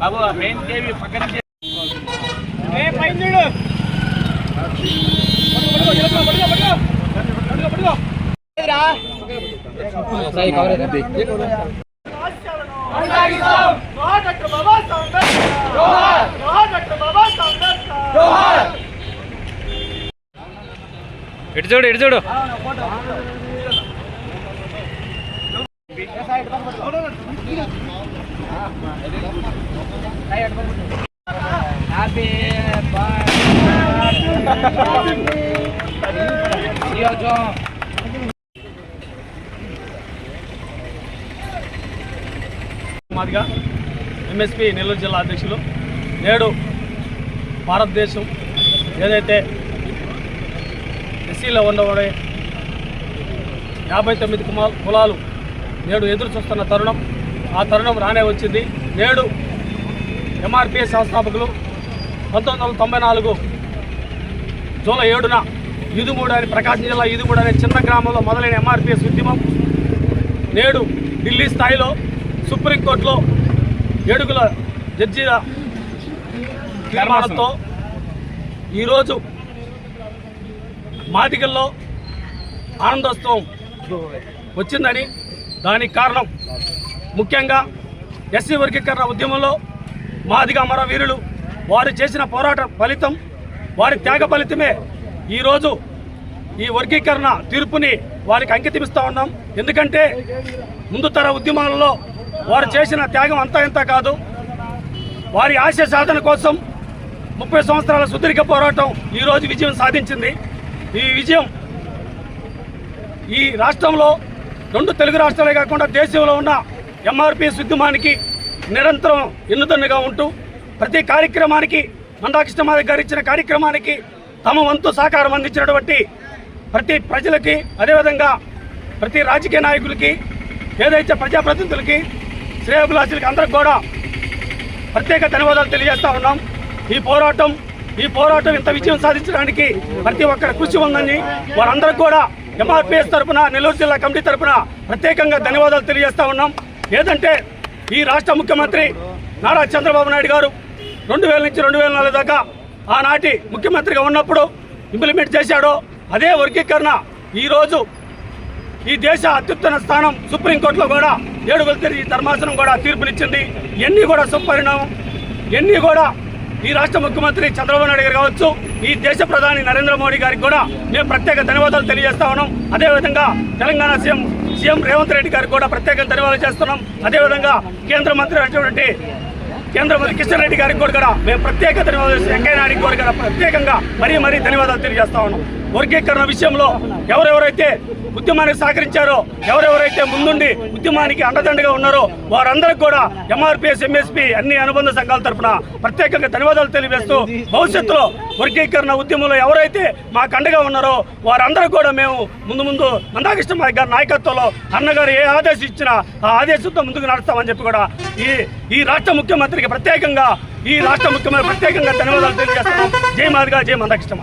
బాబు main పక్కన చూడు ఇటు చూడు ఇటు చూడు. హ్యాపీ మాదిగా ఎంఎస్పి నెల్లూరు జిల్లా అధ్యక్షులు నేడు భారతదేశం ఏదైతే ఎస్సీలో ఉండబడే యాభై తొమ్మిది కులాలు నేడు ఎదురు చూస్తున్న తరుణం. ఆ తరుణం రానే వచ్చింది. నేడు ఎంఆర్పిఎస్ సంస్థాపకులు పంతొమ్మిది వందల తొంభై నాలుగు జూలై ఏడున ఇదుమూడు అని ప్రకాశం జిల్లా ఇదుమూడు అనే చిన్న గ్రామంలో మొదలైన ఎంఆర్పిఎస్ ఉద్యమం. నేడు ఢిల్లీ స్థాయిలో సుప్రీంకోర్టులో ఏడుగుల జడ్జీల తీర్మానంతో ఈరోజు మాదిగల్లో ఆనందోత్సవం వచ్చిందని దానికి కారణం ముఖ్యంగా ఎస్సీ వర్గీకరణ ఉద్యమంలో మాదిగా అమరవీరులు వారు చేసిన పోరాట ఫలితం వారి త్యాగ ఫలితమే. ఈరోజు ఈ వర్గీకరణ తీర్పుని వారికి అంకితమిస్తూ ఉన్నాం. ఎందుకంటే ముందు తర ఉద్యమాలలో వారు చేసిన త్యాగం అంతా ఇంత కాదు. వారి ఆశయ సాధన కోసం ముప్పై సంవత్సరాల సుదీర్ఘ పోరాటం ఈరోజు విజయం సాధించింది. ఈ విజయం ఈ రాష్ట్రంలో రెండు తెలుగు రాష్ట్రాలే కాకుండా దేశంలో ఉన్న ఎంఆర్పిఎస్ ఉద్యమానికి నిరంతరం ఎన్నుదన్నుగా ఉంటూ ప్రతి కార్యక్రమానికి మందాకృష్ణమాది గారు ఇచ్చిన కార్యక్రమానికి తమ వంతు సహకారం అందించినటువంటి ప్రతి ప్రజలకి అదేవిధంగా ప్రతి రాజకీయ నాయకులకి ఏదైతే ప్రజాప్రతినిధులకి శ్రేయభిలాషులకి అందరికి కూడా ప్రత్యేక ధన్యవాదాలు తెలియజేస్తా ఉన్నాం. ఈ పోరాటం ఈ పోరాటం ఇంత విజయం సాధించడానికి ప్రతి ఒక్కరి కృషి ఉందని వారందరికి కూడా ఎంఆర్పిఎస్ తరఫున నెల్లూరు జిల్లా కమిటీ తరఫున ప్రత్యేకంగా ధన్యవాదాలు తెలియజేస్తా ఉన్నాం. ఏదంటే ఈ రాష్ట్ర ముఖ్యమంత్రి నారా చంద్రబాబు నాయుడు గారు రెండు వేల నుంచి రెండు వేల నాలుగు దాకా ఆనాటి ముఖ్యమంత్రిగా ఉన్నప్పుడు ఇంప్లిమెంట్ చేశాడో అదే వర్గీకరణ ఈరోజు ఈ దేశ అత్యుత్తమ స్థానం సుప్రీంకోర్టులో కూడా ఏడుగులు తిరిగి ధర్మాసనం కూడా తీర్పునిచ్చింది. ఇవన్నీ కూడా సుపరిణామం ఇవన్నీ కూడా ఈ రాష్ట్ర ముఖ్యమంత్రి చంద్రబాబు నాయుడు గారు కావచ్చు ఈ దేశ ప్రధాని నరేంద్ర మోడీ గారికి కూడా మేము ప్రత్యేక ధన్యవాదాలు తెలియజేస్తా ఉన్నాం. అదేవిధంగా తెలంగాణ సీఎం సీఎం రేవంత్ రెడ్డి గారికి కూడా ప్రత్యేక ధన్యవాదాలు చేస్తున్నాం. అదేవిధంగా కేంద్ర మంత్రి అయినటువంటి కేంద్ర మంత్రి కిషన్ రెడ్డి గారికి కూడా మేము ప్రత్యేక ధన్యవాదాలు వెంకయ్య నాయుడికి కూడా కూడా ప్రత్యేకంగా మరీ మరీ ధన్యవాదాలు తెలియజేస్తా ఉన్నాం. వర్గీకరణ విషయంలో ఎవరెవరైతే ఉద్యమానికి సహకరించారో ఎవరెవరైతే ముందుండి ఉద్యమానికి అండదండగా ఉన్నారో వారందరికి కూడా ఎంఆర్పిఎస్ ఎంఎస్పి అన్ని అనుబంధ సంఘాల తరఫున ప్రత్యేకంగా ధన్యవాదాలు తెలియజేస్తూ భవిష్యత్తులో వర్గీకరణ ఉద్యమంలో ఎవరైతే మాకు అండగా ఉన్నారో వారందరూ కూడా మేము ముందు ముందు మందాకృష్ణ గారి నాయకత్వంలో అన్నగారు ఏ ఆదేశం ఇచ్చినా ఆ ఆదేశంతో ముందుకు నడుస్తామని చెప్పి కూడా ఈ ఈ రాష్ట్ర ముఖ్యమంత్రికి ప్రత్యేకంగా ఈ రాష్ట్ర ముఖ్యమంత్రి ప్రత్యేకంగా ధన్యవాదాలు తెలియజేస్తున్నాం. జై మాదిగా జై మందాకృష్ణ